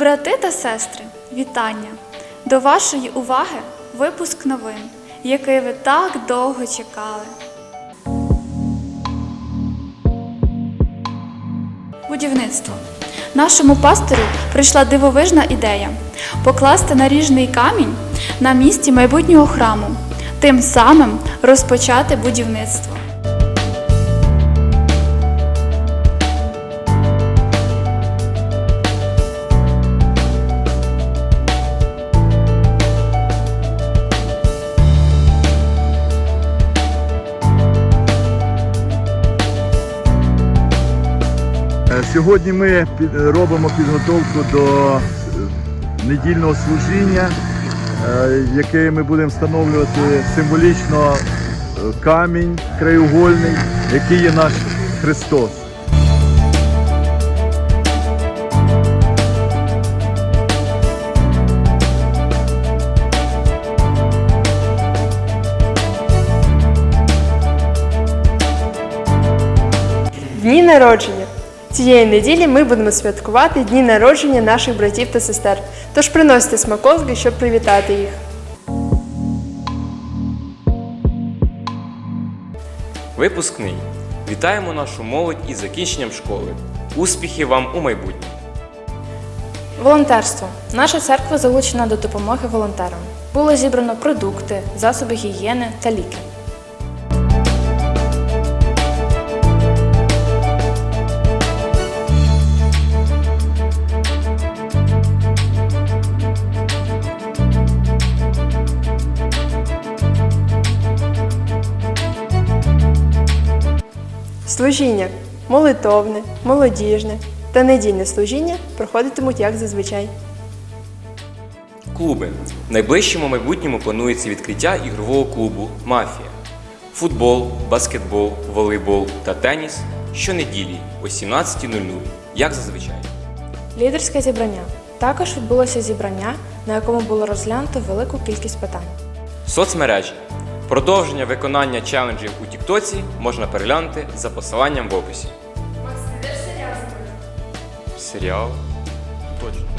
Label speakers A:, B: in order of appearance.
A: Брати та сестри, вітання! До вашої уваги випуск новин, який ви так довго чекали. Будівництво. Нашому пастору прийшла дивовижна ідея покласти наріжний камінь на місці майбутнього храму, тим самим розпочати будівництво.
B: Сьогодні ми робимо підготовку до недільного служіння, е, яке ми будемо встановлювати символічно е, камінь краєугольний, який є наш Христос.
C: Дні народження. Цієї неділі ми будемо святкувати дні народження наших братів та сестер. Тож приносите смаколики, щоб привітати їх.
D: Випускний. Вітаємо нашу молодь із закінченням школи. Успіхів вам у майбутньому!
E: Волонтерство. Наша церква залучена до допомоги волонтерам. Було зібрано продукти, засоби гігієни та ліки.
C: Служіння молитовне, молодіжне та недільне служіння проходитимуть як зазвичай.
D: Клуби. В найближчому майбутньому планується відкриття ігрового клубу Мафія. Футбол, баскетбол, волейбол та теніс щонеділі о 17.00, як зазвичай.
E: Лідерське зібрання. Також відбулося зібрання, на якому було розглянуто велику кількість питань.
D: Соцмережі. Продовження виконання челенджів у Тіктоці можна переглянути за посиланням в описі. Макс, серіал? Серіал? Точно.